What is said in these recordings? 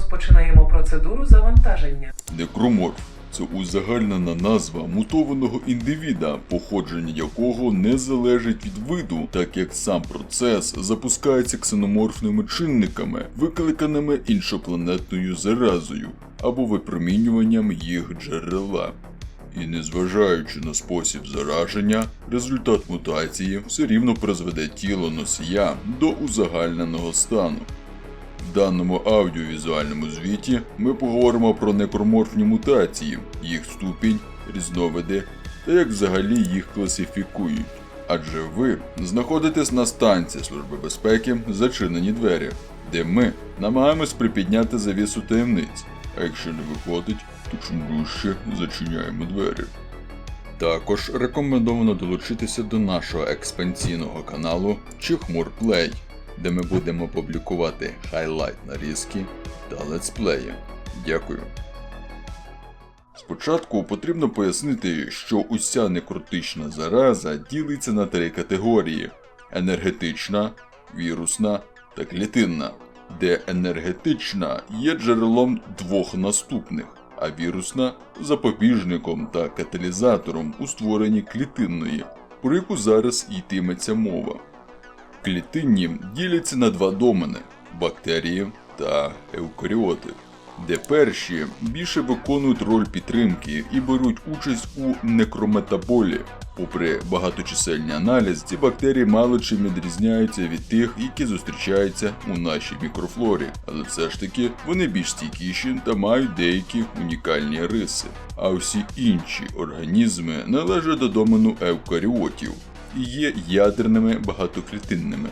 Розпочинаємо процедуру завантаження. Некроморф це узагальнена назва мутованого індивіда, походження якого не залежить від виду, так як сам процес запускається ксеноморфними чинниками, викликаними іншопланетною заразою або випромінюванням їх джерела. І незважаючи на спосіб зараження, результат мутації все рівно призведе тіло носія до узагальненого стану. В даному аудіовізуальному звіті ми поговоримо про некроморфні мутації, їх ступінь, різновиди та як взагалі їх класифікують. Адже ви знаходитесь на станції Служби безпеки Зачинені двері, де ми намагаємось припідняти завісу таємниць, а якщо не виходить, то чим дужче зачиняємо двері. Також рекомендовано долучитися до нашого експансійного каналу Чихмур Плей, де ми будемо публікувати хайлайт нарізки та летсплеї. Дякую. Спочатку потрібно пояснити, що уся некротична зараза ділиться на три категорії: енергетична, вірусна та клітинна, де енергетична є джерелом двох наступних, а вірусна запобіжником та каталізатором у створенні клітинної, про яку зараз йтиметься мова. Клітинні діляться на два домени бактерії та еукаріоти, де перші більше виконують роль підтримки і беруть участь у некрометаболі. Попри багаточисельні аналіз, ці бактерії мало чим відрізняються від тих, які зустрічаються у нашій мікрофлорі, але все ж таки вони більш стійкіші та мають деякі унікальні риси. А усі інші організми належать до домену евкаріотів і є ядерними багатоклітинними.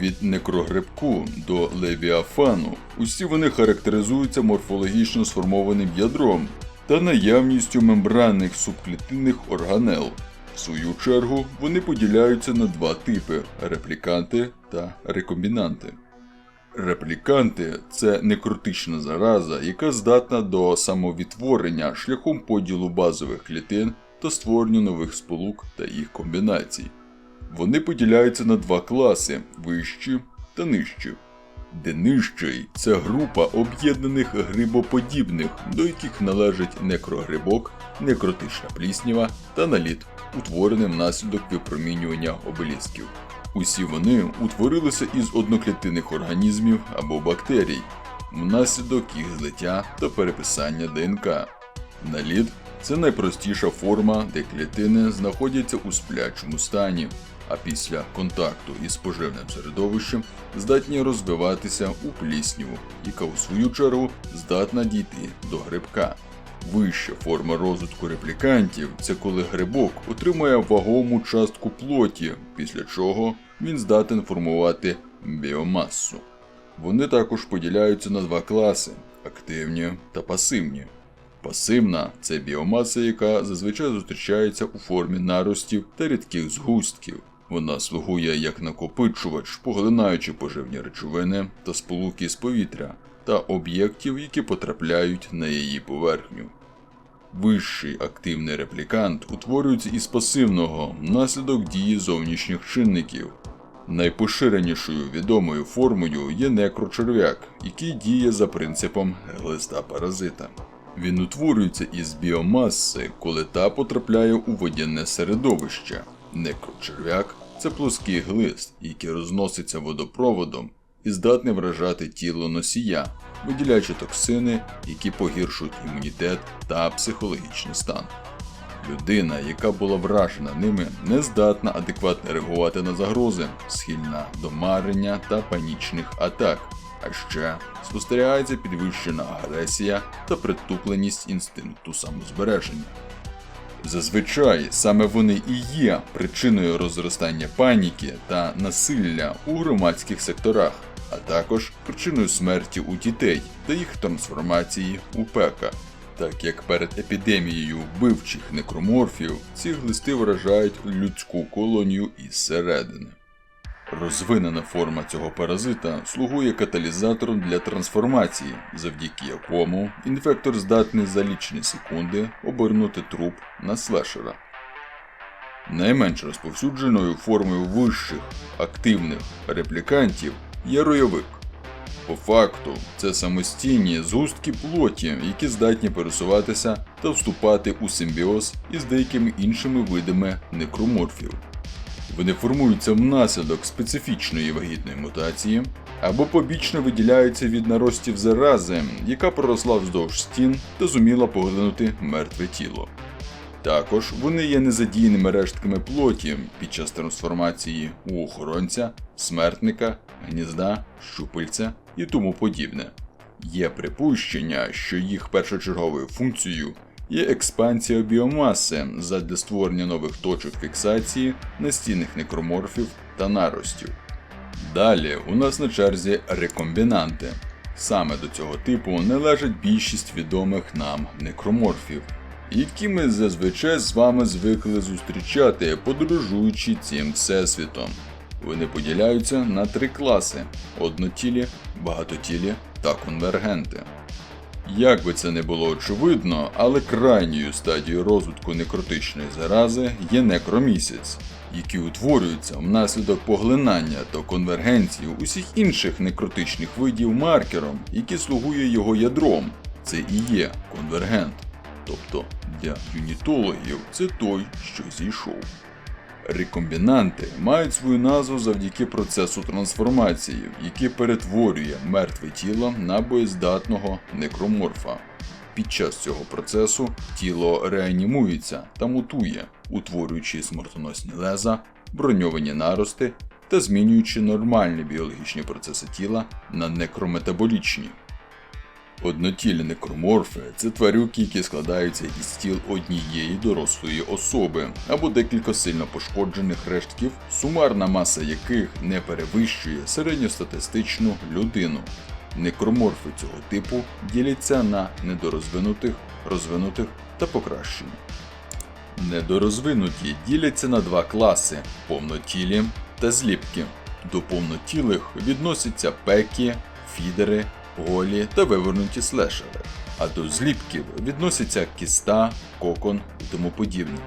Від некрогрибку до левіафану усі вони характеризуються морфологічно сформованим ядром та наявністю мембранних субклітинних органел. В свою чергу вони поділяються на два типи репліканти та рекомбінанти. Репліканти це некротична зараза, яка здатна до самовідтворення шляхом поділу базових клітин та створення нових сполук та їх комбінацій. Вони поділяються на два класи вищі та нижчі. Де нижчий це група об'єднаних грибоподібних, до яких належить некрогрибок, некротична пліснява та наліт, утворений внаслідок випромінювання обелісків. Усі вони утворилися із одноклітинних організмів або бактерій, внаслідок їх злиття та переписання ДНК. Наліт це найпростіша форма, де клітини знаходяться у сплячому стані, а після контакту із поживним середовищем здатні розвиватися у плісняву, яка у свою чергу здатна дійти до грибка. Вища форма розвитку реплікантів це коли грибок отримує вагому частку плоті, після чого він здатен формувати біомасу. Вони також поділяються на два класи активні та пасивні. Пасивна це біомаса, яка зазвичай зустрічається у формі наростів та рідких згустків. Вона слугує як накопичувач, поглинаючи поживні речовини та сполуки з повітря та об'єктів, які потрапляють на її поверхню. Вищий активний реплікант утворюється із пасивного внаслідок дії зовнішніх чинників. Найпоширенішою відомою формою є некрочерв'як, який діє за принципом глиста паразита. Він утворюється із біомаси, коли та потрапляє у водяне середовище. Некрочерв'як це плоский глист, який розноситься водопроводом і здатний вражати тіло носія, виділяючи токсини, які погіршують імунітет та психологічний стан. Людина, яка була вражена ними, не здатна адекватно реагувати на загрози, схильна до марення та панічних атак. А ще спостерігається підвищена агресія та притупленість інстинкту самозбереження. Зазвичай саме вони і є причиною розростання паніки та насилля у громадських секторах, а також причиною смерті у дітей та їх трансформації у пека. Так як перед епідемією вбивчих некроморфів ці глисти вражають людську колонію із середини. Розвинена форма цього паразита слугує каталізатором для трансформації, завдяки якому інфектор здатний за лічні секунди обернути труп на слешера. Найменш розповсюдженою формою вищих активних реплікантів є ройовик. По факту, це самостійні згустки плоті, які здатні пересуватися та вступати у симбіоз із деякими іншими видами некроморфів. Вони формуються внаслідок специфічної вагітної мутації або побічно виділяються від наростів зарази, яка проросла вздовж стін та зуміла поглинути мертве тіло. Також вони є незадійними рештками плоті під час трансформації у охоронця, смертника, гнізда, щупальця і тому подібне. Є припущення, що їх першочерговою функцією є експансія біомаси задля створення нових точок фіксації настінних некроморфів та наростів. Далі у нас на черзі рекомбінанти. Саме до цього типу належить більшість відомих нам некроморфів, які ми зазвичай з вами звикли зустрічати, подорожуючи цим всесвітом. Вони поділяються на три класи: однотілі, багатотілі та конвергенти. Як би це не було очевидно, але крайньою стадією розвитку некротичної зарази є некромісяць, які утворюються внаслідок поглинання та конвергенції усіх інших некротичних видів маркером, які слугує його ядром. Це і є конвергент. Тобто для юнітологів це той, що зійшов. Рекомбінанти мають свою назву завдяки процесу трансформації, який перетворює мертве тіло на боєздатного некроморфа. Під час цього процесу тіло реанімується та мутує, утворюючи смертоносні леза, броньовані нарости та змінюючи нормальні біологічні процеси тіла на некрометаболічні. Однотілі некроморфи це тварюки, які складаються із тіл однієї дорослої особи або декілька сильно пошкоджених рештків, сумарна маса яких не перевищує середньостатистичну людину. Некроморфи цього типу діляться на недорозвинутих, розвинутих та покращені. Недорозвинуті діляться на два класи повнотілі та зліпки. До повнотілих відносяться пекі, фідери, голі та вивернуті слешери, а до зліпків відносяться кіста, кокон і тому подібне.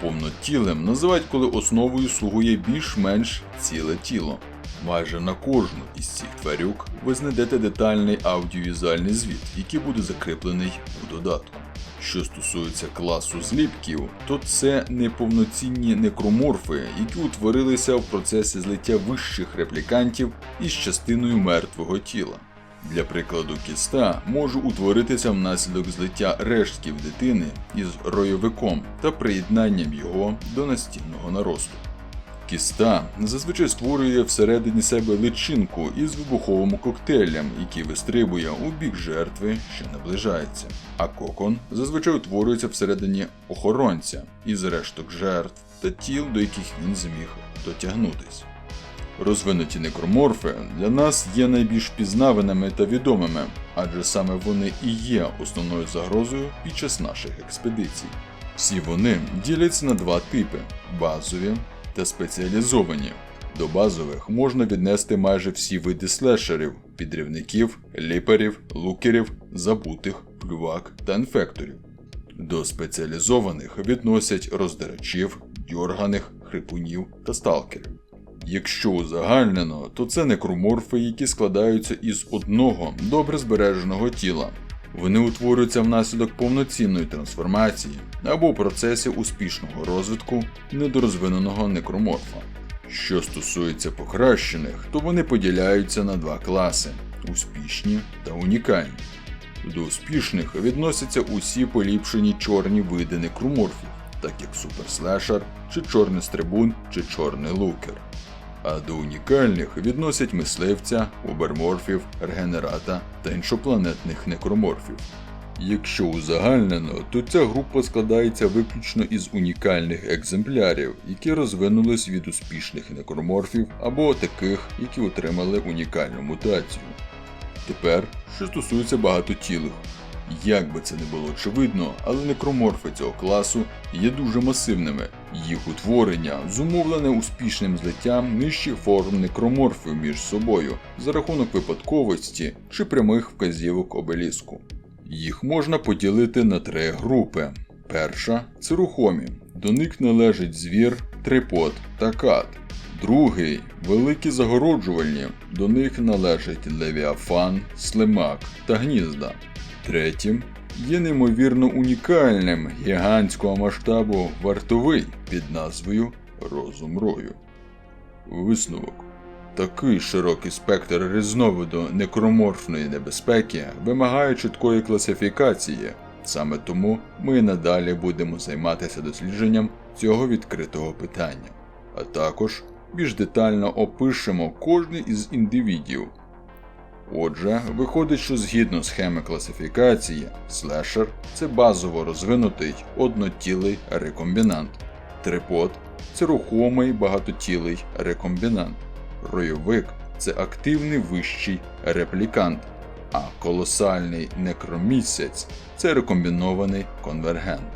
Повнотілим називають, коли основою слугує більш-менш ціле тіло. Майже на кожну із цих тварюк ви знайдете детальний аудіовізуальний звіт, який буде закріплений у додатку. Що стосується класу зліпків, то це неповноцінні некроморфи, які утворилися в процесі злиття вищих реплікантів із частиною мертвого тіла. Для прикладу, кіста може утворитися внаслідок злиття рештків дитини із ройовиком та приєднанням його до настінного наросту. Кіста зазвичай створює всередині себе личинку із вибуховим коктейлем, який вистрибує у бік жертви, що наближається. А кокон зазвичай утворюється всередині охоронця із решток жертв та тіл, до яких він зміг дотягнутись. Розвинуті некроморфи для нас є найбільш пізнаваними та відомими, адже саме вони і є основною загрозою під час наших експедицій. Всі вони діляться на два типи базові та спеціалізовані. До базових можна віднести майже всі види слешерів, підрівників, ліперів, лукерів, забутих, плювак та інфекторів. До спеціалізованих відносять роздирачів, дьорганих, хрипунів та сталкерів. Якщо узагальнено, то це некроморфи, які складаються із одного добре збереженого тіла. Вони утворюються внаслідок повноцінної трансформації або в процесі успішного розвитку недорозвиненого некроморфа. Що стосується покращених, то вони поділяються на два класи успішні та унікальні. До успішних відносяться усі поліпшені чорні види некроморфів, так як суперслешер, чи чорний стрибун, чи чорний лукер. А до унікальних відносять мисливця, уберморфів, регенерата та іншопланетних некроморфів. Якщо узагальнено, то ця група складається виключно із унікальних екземплярів, які розвинулись від успішних некроморфів або таких, які отримали унікальну мутацію. Тепер, що стосується багатотілих. Як би це не було очевидно, але некроморфи цього класу є дуже масивними. Їх утворення зумовлене успішним злиттям нижчих форм некроморфів між собою за рахунок випадковості чи прямих вказівок обеліску. Їх можна поділити на три групи. Перша це рухомі. До них належить звір, трипод та кат. Другий великі загороджувальні, до них належать левіафан, слимак та гнізда. Третім є неймовірно унікальним гігантського масштабу вартовий під назвою Розум Рою. Висновок. Такий широкий спектр різновиду некроморфної небезпеки вимагає чіткої класифікації. Саме тому ми надалі будемо займатися дослідженням цього відкритого питання, а також більш детально опишемо кожний із індивідів. Отже, виходить, що згідно схеми класифікації, слешер це базово розвинутий однотілий рекомбінант. Трипод це рухомий багатотілий рекомбінант. Ройовик це активний вищий реплікант, а колосальний некромісяць це рекомбінований конвергент.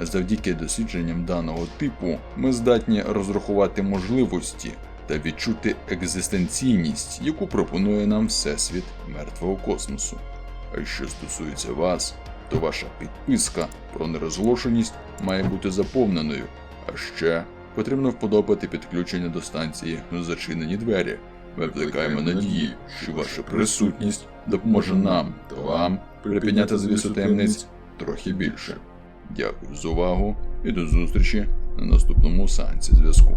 Завдяки дослідженням даного типу ми здатні розрахувати можливості та відчути екзистенційність, яку пропонує нам Всесвіт мертвого космосу. А що стосується вас, то ваша підписка про нерозголошеність має бути заповненою, а ще потрібно вподобати підключення до станції зачинені двері. Ми викликаємо надії, що ваша присутність допоможе нам та вам припідняти завісу таємниць трохи більше. Дякую за увагу і до зустрічі на наступному сеансі зв'язку.